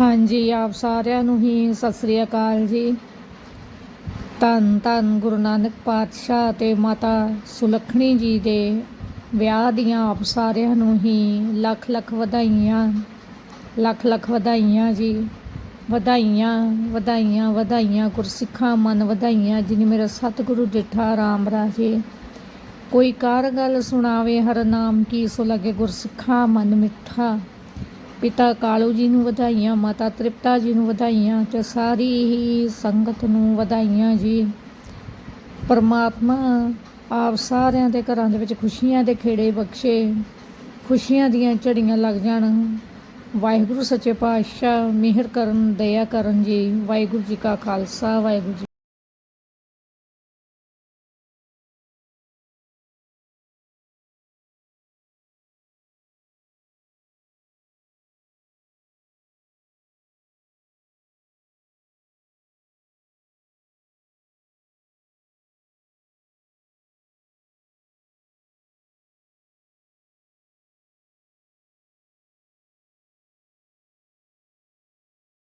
ਹਾਂਜੀ, ਆਪ ਸਾਰਿਆਂ ਨੂੰ ਹੀ ਸਤਿ ਸ੍ਰੀ ਅਕਾਲ ਜੀ। ਧੰਨ ਧੰਨ ਗੁਰੂ ਨਾਨਕ ਪਾਤਸ਼ਾਹ ਤੇ ਮਾਤਾ ਸੁਲੱਖਣੀ ਜੀ ਦੇ ਵਿਆਹ ਦੀਆਂ ਆਪ ਸਾਰਿਆਂ ਨੂੰ ਹੀ ਲੱਖ ਲੱਖ ਵਧਾਈਆਂ, ਲੱਖ ਲੱਖ ਵਧਾਈਆਂ ਜੀ। ਵਧਾਈਆਂ ਵਧਾਈਆਂ ਵਧਾਈਆਂ, ਗੁਰਸਿੱਖਾਂ, ਮਨ ਵਧਾਈਆਂ, ਜਿਨੀ ਮੇਰਾ ਸਤਿਗੁਰੂ ਜੇਠਾ ਰਾਮ ਰਾਜੇ। ਕੋਈ ਕਾਰ ਗੱਲ ਸੁਣਾਵੇ, ਹਰ ਨਾਮ ਕੀ ਸੋ ਲਗੇ ਗੁਰਸਿੱਖਾਂ ਮਨ ਮਿੱਠਾ। ਪਿਤਾ ਕਾਲੂ ਜੀ ਨੂੰ ਵਧਾਈਆਂ, ਮਾਤਾ ਤ੍ਰਿਪਤਾ ਜੀ ਨੂੰ ਵਧਾਈਆਂ ਤੇ ਸਾਰੀ ਹੀ ਸੰਗਤ ਨੂੰ ਵਧਾਈਆਂ ਜੀ। ਪਰਮਾਤਮਾ ਆਪ ਸਾਰਿਆਂ ਦੇ ਘਰਾਂ ਦੇ ਵਿੱਚ ਖੁਸ਼ੀਆਂ ਦੇ ਖੇੜੇ ਬਖਸ਼ੇ, ਖੁਸ਼ੀਆਂ ਦੀਆਂ ਝੜੀਆਂ ਲੱਗ ਜਾਣ। ਵਾਹਿਗੁਰੂ ਸੱਚੇ ਪਾਤਸ਼ਾਹ, ਮਿਹਰ ਕਰਨ, ਦਇਆ ਕਰਨ ਜੀ। ਵਾਹਿਗੁਰੂ ਜੀ ਕਾ ਖਾਲਸਾ, ਵਾਹਿਗੁਰੂ ਜੀ